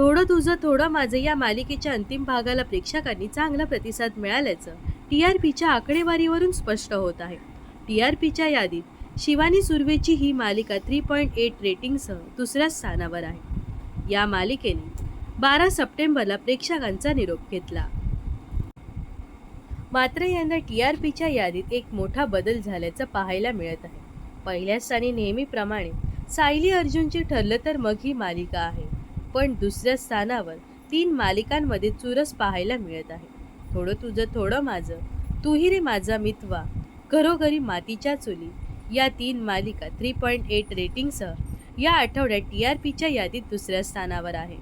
थोडं तुझं थोडं माझं या मालिकेच्या अंतिम भागाला प्रेक्षकांनी चांगला प्रतिसाद मिळाल्याचं टी आर पीच्या आकडेवारीवरून स्पष्ट होत आहे. टी आर पीच्या यादीत शिवानी सुर्वेची ही मालिका थ्री पॉईंट एट रेटिंगसह दुसऱ्या स्थानावर आहे. या मालिकेने बारा सप्टेंबरला प्रेक्षकांचा निरोप घेतला. मात्र यंदा टी आर पीच्या यादीत एक मोठा बदल झाल्याचं पाहायला मिळत आहे. पहिल्या स्थानी नेहमीप्रमाणे सायली अर्जुनची ठरलं तर मग ही मालिका आहे. पण दुसऱ्या स्थानावर तीन मालिकांमध्ये चुरस पाहायला मिळत आहे. थोडं तुझं थोडं माझं. तूही रे माझा मितवा. घरोघरी मातीच्या चुली. या तीन मालिका थ्री पॉईंट एट रेटिंगसह या आठवड्यात टी आर पीच्या यादीत दुसऱ्या स्थानावर आहे.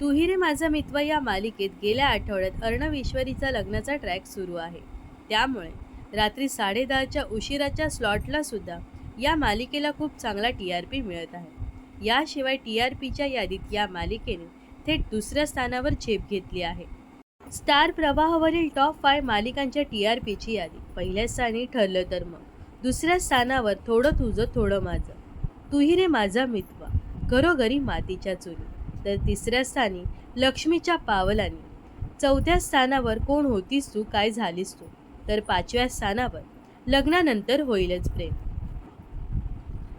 तूही रे माझा मितवा या मालिकेत गेल्या आठवड्यात अर्णवेश्वरीचा लग्नाचा ट्रॅक सुरू आहे. त्यामुळे रात्री साडेदहाच्या उशिराच्या स्लॉटला सुद्धा या मालिकेला खूप चांगला टी आर पी मिळत आहे. याशिवाय टी आर पीच्या यादीत या मालिकेने थेट दुसऱ्या स्थानावर झेप घेतली आहे. स्टार प्रवाहावरील टॉप फाय मालिकांच्या टी आर पीची यादी. पहिल्या स्थानी ठरलं तर मग. दुसऱ्या स्थानावर थोडं तुझं थोडं माझं. तुही रे माझा मितवा. घरोघरी मातीच्या चुली. तर तिसऱ्या स्थानी लक्ष्मीच्या पावलांनी. चौथ्या स्थानावर कोण होतीस तू काय झालीस तू? तर पाचव्या स्थानावर लग्नानंतर होईलच प्रेम.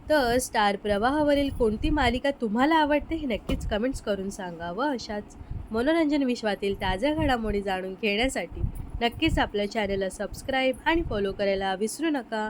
तर स्टार प्रवाहावरील कोणती मालिका तुम्हाला आवडते हे नक्कीच कमेंट्स करून सांगा व अशाच मनोरंजन विश्वातील ताज्या घडामोडी जाणून घेण्यासाठी नक्कीच आपल्या चॅनलला सबस्क्राईब आणि फॉलो करायला विसरू नका.